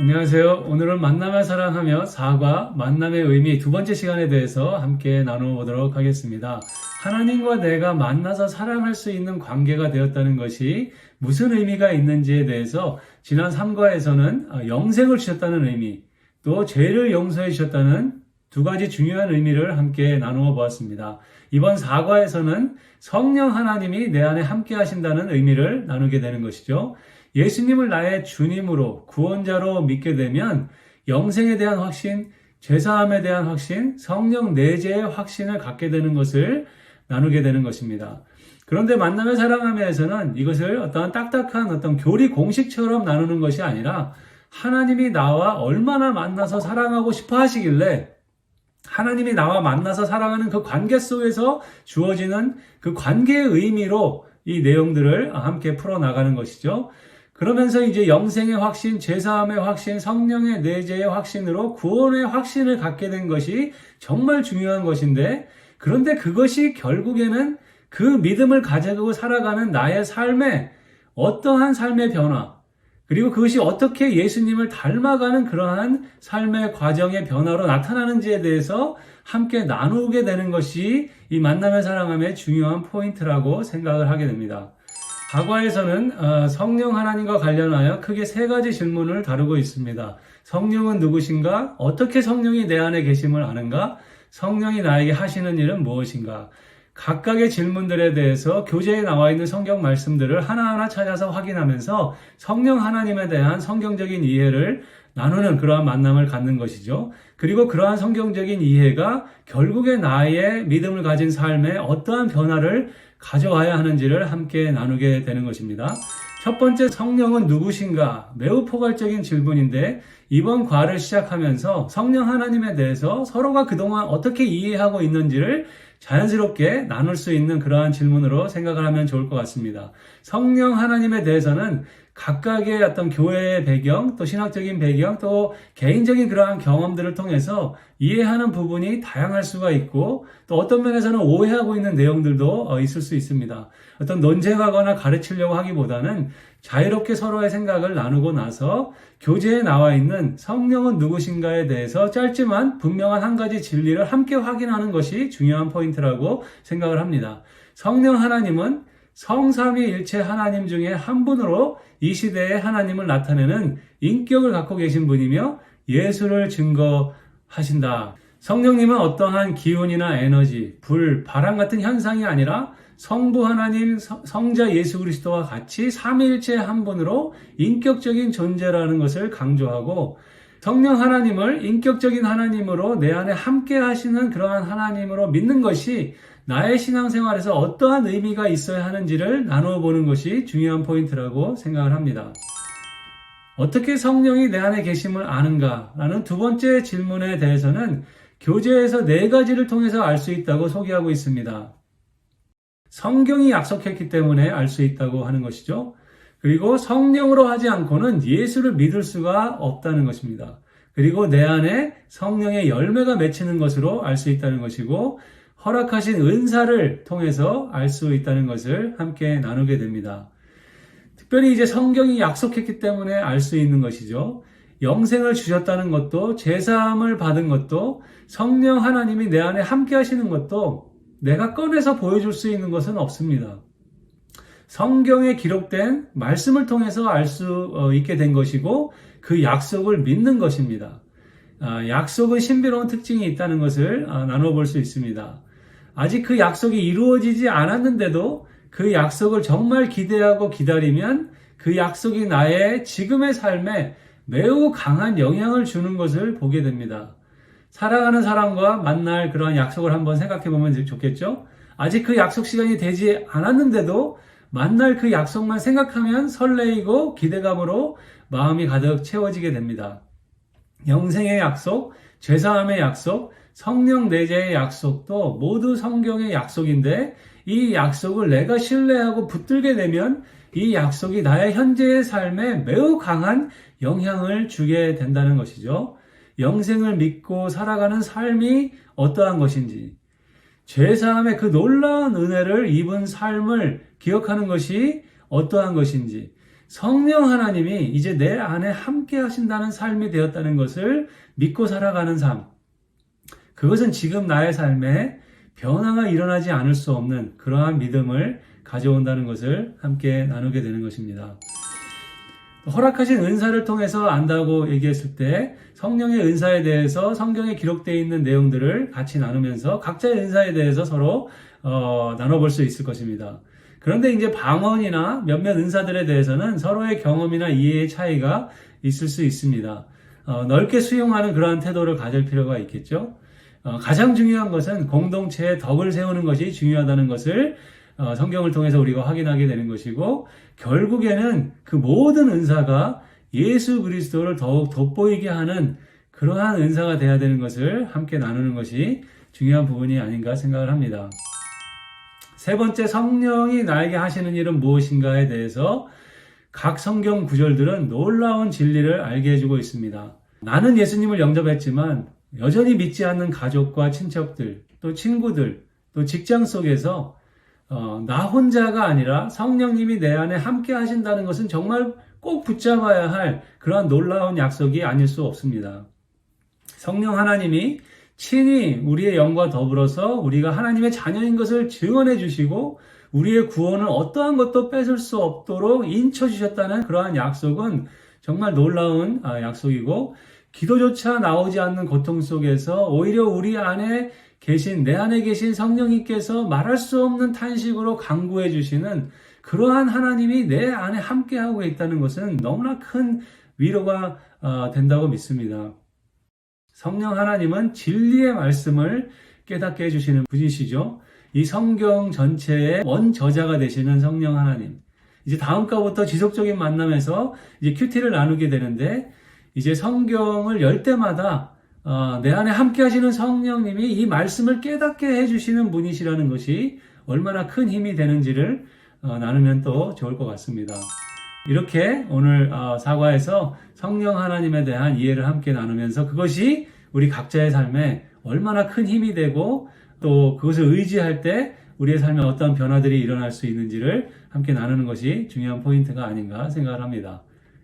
안녕하세요. 오늘은 만남을 사랑하며 사과, 만남의 의미 두 번째 시간에 대해서 함께 나눠보도록 하겠습니다. 하나님과 내가 만나서 사랑할 수 있는 관계가 되었다는 것이 무슨 의미가 있는지에 대해서 지난 3과에서는 영생을 주셨다는 의미, 또 죄를 용서해 주셨다는 두 가지 중요한 의미를 함께 나누어 보았습니다. 이번 4과에서는 성령 하나님이 내 안에 함께 하신다는 의미를 나누게 되는 것이죠. 예수님을 나의 주님으로 구원자로 믿게 되면 영생에 대한 확신, 죄사함에 대한 확신, 성령 내재의 확신을 갖게 되는 것을 나누게 되는 것입니다. 그런데 만남의 사랑함에서는 이것을 어떤 딱딱한 어떤 교리 공식처럼 나누는 것이 아니라 하나님이 나와 얼마나 만나서 사랑하고 싶어 하시길래 하나님이 나와 만나서 사랑하는 그 관계 속에서 주어지는 그 관계의 의미로 이 내용들을 함께 풀어나가는 것이죠. 그러면서 이제 영생의 확신, 제사함의 확신, 성령의 내재의 확신으로 구원의 확신을 갖게 된 것이 정말 중요한 것인데, 그런데 그것이 결국에는 그 믿음을 가지고 살아가는 나의 삶에 어떠한 삶의 변화, 그리고 그것이 어떻게 예수님을 닮아가는 그러한 삶의 과정의 변화로 나타나는지에 대해서 함께 나누게 되는 것이 이 만남의 사랑함의 중요한 포인트라고 생각을 하게 됩니다. 과거에서는 어, 성령 하나님과 관련하여 크게 세 가지 질문을 다루고 있습니다. 성령은 누구신가? 어떻게 성령이 내 안에 계심을 아는가? 성령이 나에게 하시는 일은 무엇인가? 각각의 질문들에 대해서 교재에 나와 있는 성경 말씀들을 하나하나 찾아서 확인하면서 성령 하나님에 대한 성경적인 이해를 나누는 그러한 만남을 갖는 것이죠. 그리고 그러한 성경적인 이해가 결국에 나의 믿음을 가진 삶에 어떠한 변화를 가져와야 하는지를 함께 나누게 되는 것입니다. 첫 번째 성령은 누구신가? 매우 포괄적인 질문인데 이번 과를 시작하면서 성령 하나님에 대해서 서로가 그동안 어떻게 이해하고 있는지를 자연스럽게 나눌 수 있는 그러한 질문으로 생각을 하면 좋을 것 같습니다. 성령 하나님에 대해서는 각각의 어떤 교회의 배경, 또 신학적인 배경, 또 개인적인 그러한 경험들을 통해서 이해하는 부분이 다양할 수가 있고, 또 어떤 면에서는 오해하고 있는 내용들도 어, 있을 수 있습니다. 어떤 논쟁하거나 가르치려고 하기보다는 자유롭게 서로의 생각을 나누고 나서 교재에 나와 있는 성령은 누구신가에 대해서 짧지만 분명한 한 가지 진리를 함께 확인하는 것이 중요한 포인트라고 생각을 합니다. 성령 하나님은 성삼위일체 하나님 중에 한 분으로 이 시대에 하나님을 나타내는 인격을 갖고 계신 분이며 예수를 증거하신다. 성령님은 어떠한 기운이나 에너지, 불, 바람 같은 현상이 아니라 성부 하나님, 성자 예수 그리스도와 같이 삼위일체 한 분으로 인격적인 존재라는 것을 강조하고 성령 하나님을 인격적인 하나님으로 내 안에 함께 하시는 그러한 하나님으로 믿는 것이 나의 신앙생활에서 어떠한 의미가 있어야 하는지를 나누어 보는 것이 중요한 포인트라고 생각을 합니다. 어떻게 성령이 내 안에 계심을 아는가? 라는 두 번째 질문에 대해서는 교재에서 네 가지를 통해서 알 수 있다고 소개하고 있습니다. 성경이 약속했기 때문에 알 수 있다고 하는 것이죠. 그리고 성령으로 하지 않고는 예수를 믿을 수가 없다는 것입니다. 그리고 내 안에 성령의 열매가 맺히는 것으로 알 수 있다는 것이고 허락하신 은사를 통해서 알 수 있다는 것을 함께 나누게 됩니다. 특별히 이제 성경이 약속했기 때문에 알 수 있는 것이죠. 영생을 주셨다는 것도 제사함을 받은 것도 성령 하나님이 내 안에 함께 하시는 것도 내가 꺼내서 보여줄 수 있는 것은 없습니다. 성경에 기록된 말씀을 통해서 알수 어, 있게 된 것이고 그 약속을 믿는 것입니다. 아, 약속은 신비로운 특징이 있다는 것을 아, 나눠볼 수 있습니다. 아직 그 약속이 이루어지지 않았는데도 그 약속을 정말 기대하고 기다리면 그 약속이 나의 지금의 삶에 매우 강한 영향을 주는 것을 보게 됩니다. 사랑하는 사람과 만날 그러한 약속을 한번 생각해 보면 좋겠죠? 아직 그 약속 시간이 되지 않았는데도 만날 그 약속만 생각하면 설레이고 기대감으로 마음이 가득 채워지게 됩니다. 영생의 약속, 죄사함의 약속, 성령 내재의 약속도 모두 성경의 약속인데 이 약속을 내가 신뢰하고 붙들게 되면 이 약속이 나의 현재의 삶에 매우 강한 영향을 주게 된다는 것이죠. 영생을 믿고 살아가는 삶이 어떠한 것인지, 죄사함의 그 놀라운 은혜를 입은 삶을 기억하는 것이 어떠한 것인지, 성령 하나님이 이제 내 안에 함께 하신다는 삶이 되었다는 것을 믿고 살아가는 삶. 그것은 지금 나의 삶에 변화가 일어나지 않을 수 없는 그러한 믿음을 가져온다는 것을 함께 나누게 되는 것입니다. 허락하신 은사를 통해서 안다고 얘기했을 때 성령의 은사에 대해서 성경에 기록되어 있는 내용들을 같이 나누면서 각자의 은사에 대해서 서로 어, 나눠볼 수 있을 것입니다. 그런데 이제 방언이나 몇몇 은사들에 대해서는 서로의 경험이나 이해의 차이가 있을 수 있습니다. 어, 넓게 수용하는 그러한 태도를 가질 필요가 있겠죠. 어, 가장 중요한 것은 공동체의 덕을 세우는 것이 중요하다는 것을 어, 성경을 통해서 우리가 확인하게 되는 것이고 결국에는 그 모든 은사가 예수 그리스도를 더욱 돋보이게 하는 그러한 은사가 되어야 되는 것을 함께 나누는 것이 중요한 부분이 아닌가 생각을 합니다. 세 번째 성령이 나에게 하시는 일은 무엇인가에 대해서 각 성경 구절들은 놀라운 진리를 알게 해주고 있습니다. 나는 예수님을 영접했지만 여전히 믿지 않는 가족과 친척들, 또 친구들, 또 직장 속에서 어, 나 혼자가 아니라 성령님이 내 안에 함께 하신다는 것은 정말 꼭 붙잡아야 할 그러한 놀라운 약속이 아닐 수 없습니다. 성령 하나님이 친히 우리의 영과 더불어서 우리가 하나님의 자녀인 것을 증언해 주시고 우리의 구원을 어떠한 것도 뺏을 수 없도록 인쳐 주셨다는 그러한 약속은 정말 놀라운 아, 약속이고 기도조차 나오지 않는 고통 속에서 오히려 우리 안에 계신 내 안에 계신 성령님께서 말할 수 없는 탄식으로 강구해 주시는 그러한 하나님이 내 안에 함께 하고 있다는 것은 너무나 큰 위로가 어, 된다고 믿습니다. 성령 하나님은 진리의 말씀을 깨닫게 해주시는 분이시죠. 이 성경 전체의 원 저자가 되시는 성령 하나님. 이제 다음 가부터 지속적인 만남에서 이제 큐티를 나누게 되는데 이제 성경을 열 때마다 어, 내 안에 함께 하시는 성령님이 이 말씀을 깨닫게 해주시는 분이시라는 것이 얼마나 큰 힘이 되는지를 어, 나누면 또 좋을 것 같습니다. 이렇게 오늘 어, 사과에서 성령 하나님에 대한 이해를 함께 나누면서 그것이 우리 각자의 삶에 얼마나 큰 힘이 되고 또 그것을 의지할 때 우리의 삶에 어떤 변화들이 일어날 수 있는지를 함께 나누는 것이 중요한 포인트가 아닌가 생각을 합니다.